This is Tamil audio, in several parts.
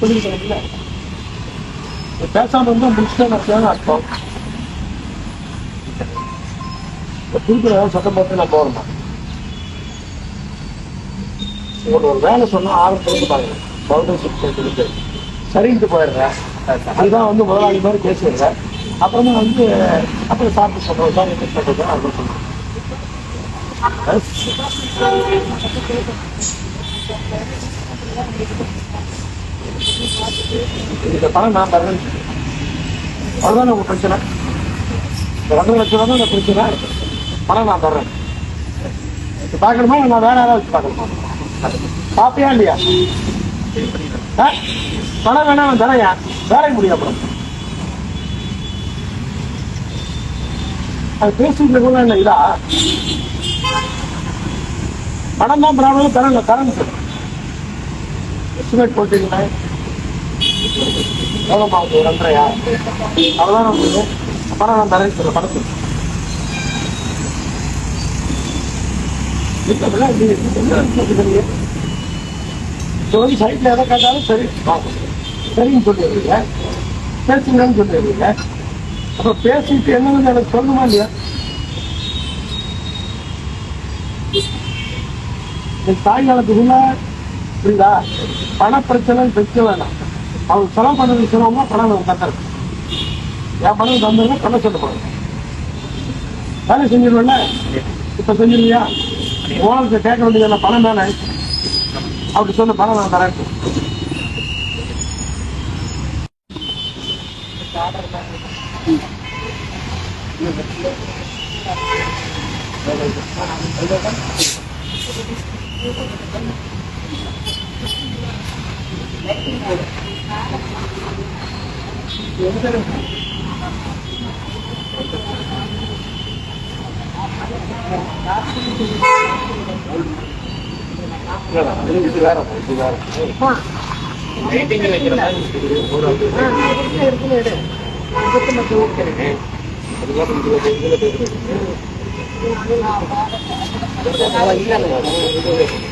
சொல்லியிருக்கணும்ல பேசாம இருந்தா முடிச்சுதான் நான் அர்த்தம் திருப்பி சத்தம் சட்டம் பார்த்து நான் போறேன் ஒரு ஒரு வேலை சொன்னா ஆரம்பத்துல இருந்து பாருங்க. பவுண்டர்ஷிப் கொடுத்து. சரின்ட்டு போயிடுறேன். அதுதான் வந்து முதலாளி மாதிரி பேசிடுறேன். அப்புறமா வந்து அப்புறம் சாப்பிட்டு சொல்றோம் சார் என்ன சொல்றது அப்படின்னு சொல்றேன். இந்த பணம் நான் தரேன். அவ்வளோதான் உங்க பிரச்சனை. இந்த ரெண்டரை லட்சம் ரூபா தான் இந்த பிரச்சனை. பணம் நான் தர்றேன். இது பார்க்கணுமா? நான் வேற யாராவது வச்சு பார்க்கணுமா? பாப்பியா இல்லையா? ஆ? பணம் வேணா நான் தரையா வேலைக்கு முடியும் அப்புறம் அது பேசிட்டு இருக்கணும் என்ன இதா? பணம் தான் பிராப்ளம் தரல தரேன் எஸ்டிமேட் போட்டீங்களா எவ்வளோ மாவுது ஒரு ரெண்டரையா அவ்வளோதான் நம்மளுக்கு பணம் நான் தரேன் சொல்ல பணத்துக்கு வீட்டுல இப்படி சைட்ல எதை கேட்டாலும் சரி சரின்னு சொல்லிடுறீங்க. பேசுங்கன்னு சொல்லிடுறீங்க. அப்ப பேசிட்டு என்னன்னு எனக்கு சொல்லுமா இல்லையா? தாய் காலத்துக்குள்ள புரியுதா? பண பிரச்சனை வைக்க வேணாம் அவங்க செலவு பண்ணது சிரமமா பணம் நான் தந்துறேன் என் பணம் தந்ததுன்னா பணம் சொல்ல போறேன் வேலை செஞ்சிருவேன்ல? இப்ப செஞ்சிருவியா? ஓனருக்கு கேட்க வேண்டியது பணம் தானே? அப்படி சொன்ன பணம் நான் தரேன். Thank you. இது வேற லைட்டோட இருக்கிற மாதிரி லைட்டோட உள்ள பல்ப் வரும் அவ்வளவுதான் பெரிய விஷயம் இல்லை அது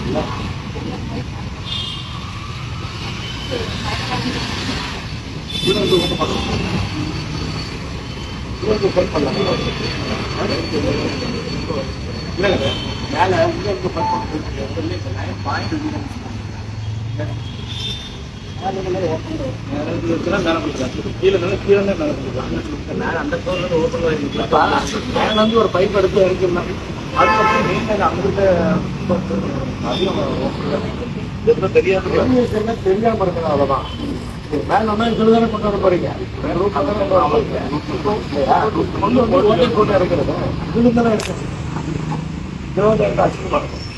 இல்லை இது வந்து ஒன்றும் பண்ணலாம் இது வந்து ஹெல்ப் பண்ணலாம் இல்லைங்க மேலே இங்கே இருந்து பர்க் பண்ணி பாயிண்ட் மேல வந்து ஒரு பைப் எடுத்து இறக்கிடலாம் அதுக்கப்புறம் நீங்க அங்கிட்ட அதிகம் தெரியாது தெரியாம இருக்கிறது அவ்வளவுதான் மேல ஒன்னா இதுதானே கொண்டு வர போறீங்க வேற ரூட் கொண்டு வர போறீங்க கொண்டு வந்து போட்டு இறக்கிறது இதுல தானே இருக்கு இருபதாயிரம் அசிங்கமா இருக்கும்